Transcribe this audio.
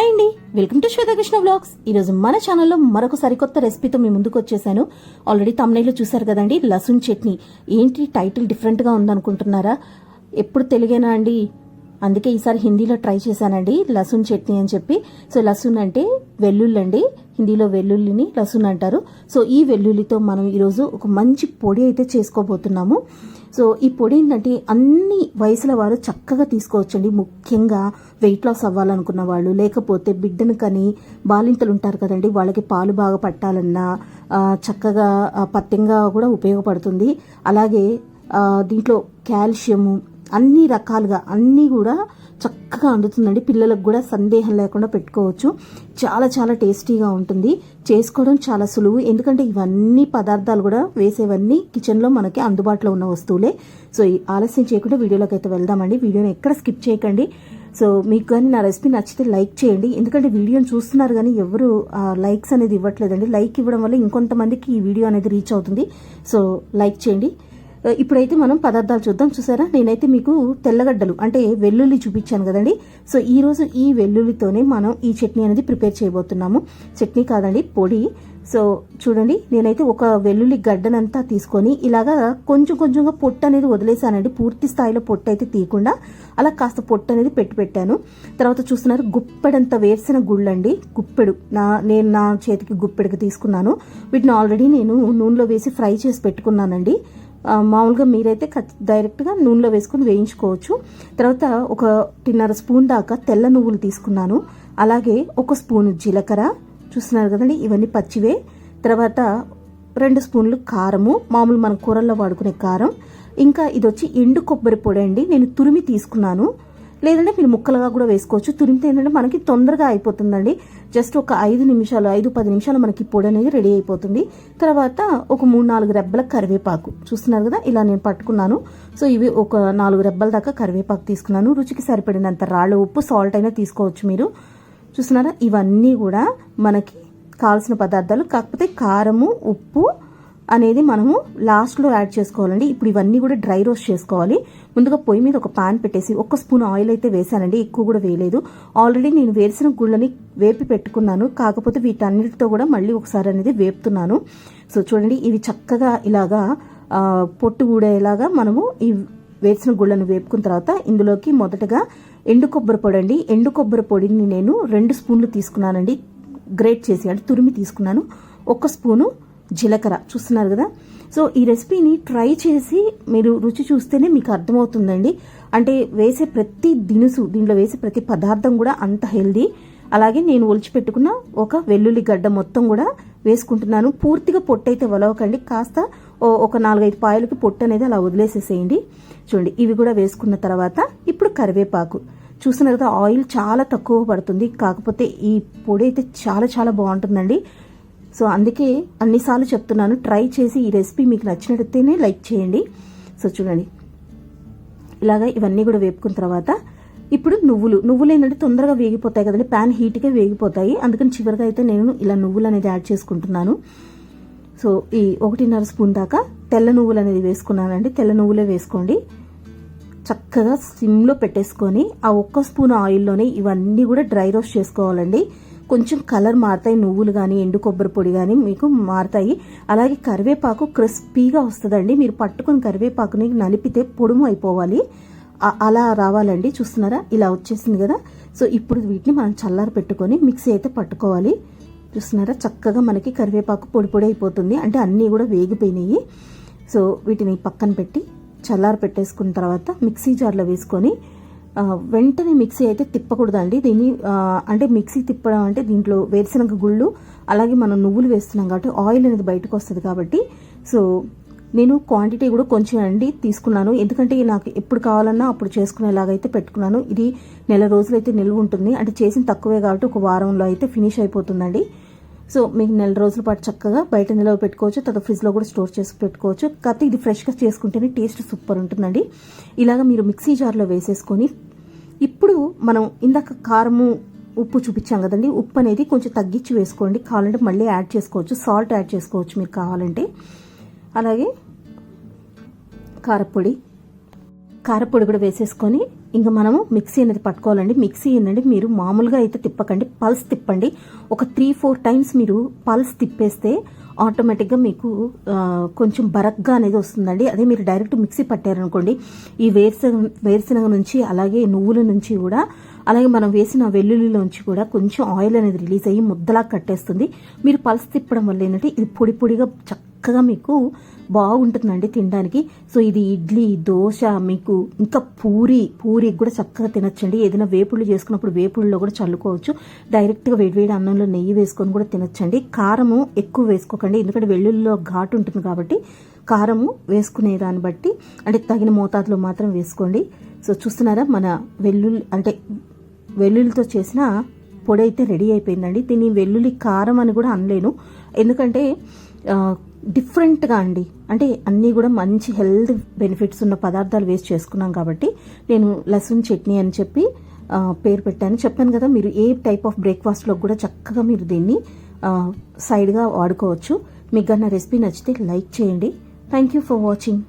Hi అండి. Welcome to Swethakrishna vlogs. ఈరోజు మన ఛానల్లో మరొక సరికొత్త రెసిపీతో మీ ముందుకు వచ్చేసాను. ఆల్రెడీ తమ్నైలో చూసారు కదండి లసున్ చట్నీ. ఏంటి టైటిల్ డిఫరెంట్గా ఉందనుకుంటున్నారా? ఎప్పుడు తెలుగేనా అండి? అందుకే ఈసారి హిందీలో ట్రై చేశానండి లసున్ చట్నీ అని చెప్పి. సో లసున్ అంటే వెల్లుల్లి అండి. హిందీలో వెల్లుల్లిని లసున్ అంటారు. సో ఈ వెల్లుల్లితో మనం ఈరోజు ఒక మంచి పొడి అయితే చేసుకోబోతున్నాము. సో ఈ పొడి ఏంటంటే అన్ని వయసుల వారు చక్కగా తీసుకోవచ్చండి. ముఖ్యంగా వెయిట్ లాస్ అవ్వాలనుకున్న వాళ్ళు లేకపోతే బిడ్డను కని బాలింతలు ఉంటారు కదండి వాళ్ళకి పాలు బాగా పట్టాలన్నా చక్కగా పత్యంగా కూడా ఉపయోగపడుతుంది. అలాగే దీంట్లో కాల్షియము అన్ని రకాలుగా అన్నీ కూడా చక్కగా అందుతుందండి పిల్లలకు కూడా సందేహం లేకుండా పెట్టుకోవచ్చు. చాలా చాలా టేస్టీగా ఉంటుంది. చేసుకోవడం చాలా సులువు. ఎందుకంటే ఇవన్నీ పదార్థాలు కూడా వేసేవన్నీ కిచెన్లో మనకి అందుబాటులో ఉన్న వస్తువులే. సో ఈ ఆలస్యం చేయకుండా వీడియోలోకి అయితే వెళ్దామండి. వీడియోని ఎక్కడ స్కిప్ చేయకండి. సో మీకు కానీ నా రెసిపీ నచ్చితే లైక్ చేయండి. ఎందుకంటే వీడియోని చూస్తున్నారు కానీ ఎవరు లైక్స్ అనేది ఇవ్వట్లేదండి. లైక్ ఇవ్వడం వల్ల ఇంకొంతమందికి ఈ వీడియో అనేది రీచ్ అవుతుంది. సో లైక్ చేయండి. ఇప్పుడైతే మనం పదార్థాలు చూద్దాం. చూసారా? నేనైతే మీకు తెల్లగడ్డలు అంటే వెల్లుల్లి చూపించాను కదండి. సో ఈరోజు ఈ వెల్లుల్లితోనే మనం ఈ చట్నీ అనేది ప్రిపేర్ చేయబోతున్నాము. చట్నీ కాదండి పొడి. సో చూడండి నేనైతే ఒక వెల్లుల్లి గడ్డనంతా తీసుకొని ఇలాగా కొంచెం కొంచెంగా పొట్టు అనేది వదిలేసానండి. పూర్తి స్థాయిలో పొట్టు అయితే తీయకుండా అలా కాస్త పొట్టు అనేది పెట్టి పెట్టాను. తర్వాత చూస్తున్నారు గుప్పెడంత వేసిన గుళ్ళండి. గుప్పెడు. నా నేను నా చేతికి గుప్పెడుకి తీసుకున్నాను. వీటిని ఆల్రెడీ నేను నూనెలో వేసి ఫ్రై చేసి పెట్టుకున్నానండి. మామూలుగా మీరైతే డైరెక్ట్గా నూనెలో వేసుకొని వేయించుకోవచ్చు. తర్వాత ఒక టిన్నర స్పూన్ దాకా తెల్ల నువ్వులు తీసుకున్నాను. అలాగే ఒక స్పూన్ జీలకర్ర. చూస్తున్నారు కదండి ఇవన్నీ పచ్చివే. తర్వాత రెండు స్పూన్లు కారము. మామూలు మన కూరల్లో వాడుకునే కారం. ఇంకా ఇది వచ్చి ఎండు కొబ్బరి పొడి అండి. నేను తురిమి తీసుకున్నాను. లేదంటే మీరు ముక్కలుగా కూడా వేసుకోవచ్చు. తురిమితే ఏంటంటే మనకి తొందరగా అయిపోతుందండి. జస్ట్ ఒక ఐదు నిమిషాలు ఐదు పది నిమిషాలు మనకి పొడి అనేది రెడీ అయిపోతుంది. తర్వాత ఒక మూడు నాలుగు రెబ్బల కరివేపాకు. చూస్తున్నారు కదా ఇలా నేను పట్టుకున్నాను. సో ఇవి ఒక నాలుగు రెబ్బల దాకా కరివేపాకు తీసుకున్నాను. రుచికి సరిపడినంత రాళ్ళ ఉప్పు సాల్ట్ అయినా తీసుకోవచ్చు మీరు. చూస్తున్నారా? ఇవన్నీ కూడా మనకి కావాల్సిన పదార్థాలు కాకపోతే కారము ఉప్పు అనేది మనము లాస్ట్లో యాడ్ చేసుకోవాలండి. ఇప్పుడు ఇవన్నీ కూడా డ్రై రోస్ట్ చేసుకోవాలి. ముందుగా పొయ్యి మీద ఒక పాన్ పెట్టేసి ఒక స్పూన్ ఆయిల్ అయితే వేసానండి. ఎక్కువ కూడా వేయలేదు. ఆల్రెడీ నేను వేసిన గుళ్ళని వేపి పెట్టుకున్నాను. కాకపోతే వీటన్నిటితో కూడా మళ్ళీ ఒకసారి అనేది వేపుతున్నాను. సో చూడండి ఇవి చక్కగా ఇలాగా పొట్టు ఊడేలాగా మనము ఈ వేసిన గుళ్ళను వేపుకున్న తర్వాత ఇందులోకి మొదటగా ఎండు కొబ్బరి పొడి అండి. ఎండు కొబ్బరి పొడిని నేను రెండు స్పూన్లు తీసుకున్నానండి. గ్రేట్ చేసి అంటే తురిమి తీసుకున్నాను. ఒక స్పూను జీలకర్ర చూస్తున్నారు కదా? సో ఈ రెసిపీని ట్రై చేసి మీరు రుచి చూస్తేనే మీకు అర్థమవుతుందండి. అంటే వేసే ప్రతి దినుసు దీంట్లో వేసే ప్రతి పదార్థం కూడా అంత హెల్దీ. అలాగే నేను ఒలిచిపెట్టుకున్న ఒక వెల్లుల్లి గడ్డ మొత్తం కూడా వేసుకుంటున్నాను. పూర్తిగా పొట్టు అయితే వలవకండి. కాస్త ఓ- ఒక నాలుగైదు పాయలకి పొట్టు అనేది అలా వదిలేసేసేయండి. చూడండి ఇవి కూడా వేసుకున్న తర్వాత ఇప్పుడు కరివేపాకు. చూస్తున్నారు కదా ఆయిల్ చాలా తక్కువ పడుతుంది. కాకపోతే ఈ పొడి అయితే చాలా చాలా బాగుంటుందండి. సో అందుకే అన్నిసార్లు చెప్తున్నాను ట్రై చేసి ఈ రెసిపీ మీకు నచ్చినట్టయితేనే లైక్ చేయండి. సో చూడండి. ఇలాగా ఇవన్నీ కూడా వేపుకున్న తర్వాత ఇప్పుడు నువ్వులు. నువ్వులు ఏంటంటే తొందరగా వేగిపోతాయి కదండి ప్యాన్ హీట్గా వేగిపోతాయి. అందుకని చివరిగా అయితే నేను ఇలా నువ్వులు అనేది యాడ్ చేసుకుంటున్నాను. సో ఈ ఒకటిన్నర స్పూన్ దాకా తెల్ల నువ్వులు అనేది వేసుకున్నానండి. తెల్ల నువ్వులే వేసుకోండి. చక్కగా సిమ్లో పెట్టేసుకొని ఆ ఒక్క స్పూన్ ఆయిల్లోనే ఇవన్నీ కూడా డ్రై రోస్ట్ చేసుకోవాలండి. కొంచెం కలర్ మారుతాయి. నువ్వులు కానీ ఎండు కొబ్బరి పొడి కానీ మీకు మారుతాయి. అలాగే కరివేపాకు క్రిస్పీగా వస్తుందండి. మీరు పట్టుకొని కరివేపాకుని నలిపితే పొడుము అయిపోవాలి. అలా రావాలండి. చూస్తున్నారా? ఇలా వచ్చేసింది కదా. సో ఇప్పుడు వీటిని మనం చల్లారి పెట్టుకొని మిక్సీ అయితే పట్టుకోవాలి. చూస్తున్నారా? చక్కగా మనకి కరివేపాకు పొడి పొడి అయిపోతుంది. అంటే అన్నీ కూడా వేగిపోయినాయి. సో వీటిని పక్కన పెట్టి చల్లారి పెట్టేసుకున్న తర్వాత మిక్సీ జార్లో వేసుకొని వెంటనే మిక్సీ అయితే తిప్పకూడదండి. దీన్ని అంటే మిక్సీ తిప్పడం అంటే దీంట్లో వేరుశనగ గుళ్ళు అలాగే మనం నువ్వులు వేస్తున్నాం కాబట్టి ఆయిల్ అనేది బయటకు వస్తుంది కాబట్టి. సో నేను క్వాంటిటీ కూడా కొంచెం అండి తీసుకున్నాను. ఎందుకంటే నాకు ఎప్పుడు కావాలన్నా అప్పుడు చేసుకునేలాగైతే పెట్టుకున్నాను. ఇది నెల రోజులైతే నిల్వ ఉంటుంది. అంటే చేసిన తక్కువే కాబట్టి ఒక వారంలో అయితే ఫినిష్ అయిపోతుందండి. సో మీకు నెల రోజుల పాటు చక్కగా బయట నిలవ పెట్టుకోవచ్చు తర్వాత ఫ్రిడ్జ్లో కూడా స్టోర్ చేసి పెట్టుకోవచ్చు. కాకపోతే ఇది ఫ్రెష్గా చేసుకుంటేనే టేస్ట్ సూపర్ ఉంటుందండి. ఇలాగ మీరు మిక్సీ జార్లో వేసేసుకొని ఇప్పుడు మనం ఇందాక కారము ఉప్పు చూపించాం కదండి. ఉప్పు అనేది కొంచెం తగ్గించి వేసుకోండి. కావాలంటే మళ్ళీ యాడ్ చేసుకోవచ్చు. సాల్ట్ యాడ్ చేసుకోవచ్చు మీరు కావాలంటే. అలాగే కారపొడి కారపొడి కూడా వేసేసుకొని ఇంకా మనము మిక్సీ అనేది పట్టుకోవాలండి. మిక్సీ ఏంటంటే మీరు మామూలుగా అయితే తిప్పకండి. పల్స్ తిప్పండి. ఒక త్రీ ఫోర్ టైమ్స్ మీరు పల్స్ తిప్పేస్తే ఆటోమేటిక్గా మీకు కొంచెం బరక్గా అనేది వస్తుందండి. అదే మీరు డైరెక్ట్ మిక్సీ పట్టారనుకోండి ఈ వేరుశనగ వేరుశనగ నుంచి అలాగే నువ్వుల నుంచి కూడా అలాగే మనం వేసిన వెల్లుల్లిలోంచి కూడా కొంచెం ఆయిల్ అనేది రిలీజ్ అయ్యి ముద్దలా కట్టేస్తుంది. మీరు పల్స్ తిప్పడం వల్ల ఏంటంటే ఇది పొడి పొడిగా చక్కగా మీకు బాగుంటుందండి తినడానికి. సో ఇది ఇడ్లీ దోశ మీకు ఇంకా పూరి పూరి కూడా చక్కగా తినొచ్చండి. ఏదైనా వేపుళ్ళు చేసుకున్నప్పుడు వేపుళ్ళలో కూడా చల్లుకోవచ్చు. డైరెక్ట్గా వేడివేడి అన్నంలో నెయ్యి వేసుకొని కూడా తినొచ్చండి. కారము ఎక్కువ వేసుకోకండి ఎందుకంటే వెల్లుల్లిలో ఘాటు ఉంటుంది కాబట్టి కారము వేసుకునే దాన్ని బట్టి అంటే తగిన మోతాదులో మాత్రం వేసుకోండి. సో చూస్తున్నారా మన వెల్లుల్లి అంటే వెల్లుల్లితో చేసిన పొడి అయితే రెడీ అయిపోయిందండి. దీన్ని వెల్లుల్లి కారం అని కూడా అనలేను. ఎందుకంటే డిఫరెంట్గా అండి. అంటే అన్నీ కూడా మంచి హెల్త్ బెనిఫిట్స్ ఉన్న పదార్థాలు వేస్ట్ చేసుకున్నాం కాబట్టి నేను లసున్ చట్నీ అని చెప్పి పేరు పెట్టాను. చెప్పాను కదా మీరు ఏ టైప్ ఆఫ్ బ్రేక్ఫాస్ట్లో కూడా చక్కగా మీరు దీన్ని సైడ్గా వాడుకోవచ్చు. మీకు నా రెసిపీ నచ్చితే లైక్ చేయండి. Thank you for watching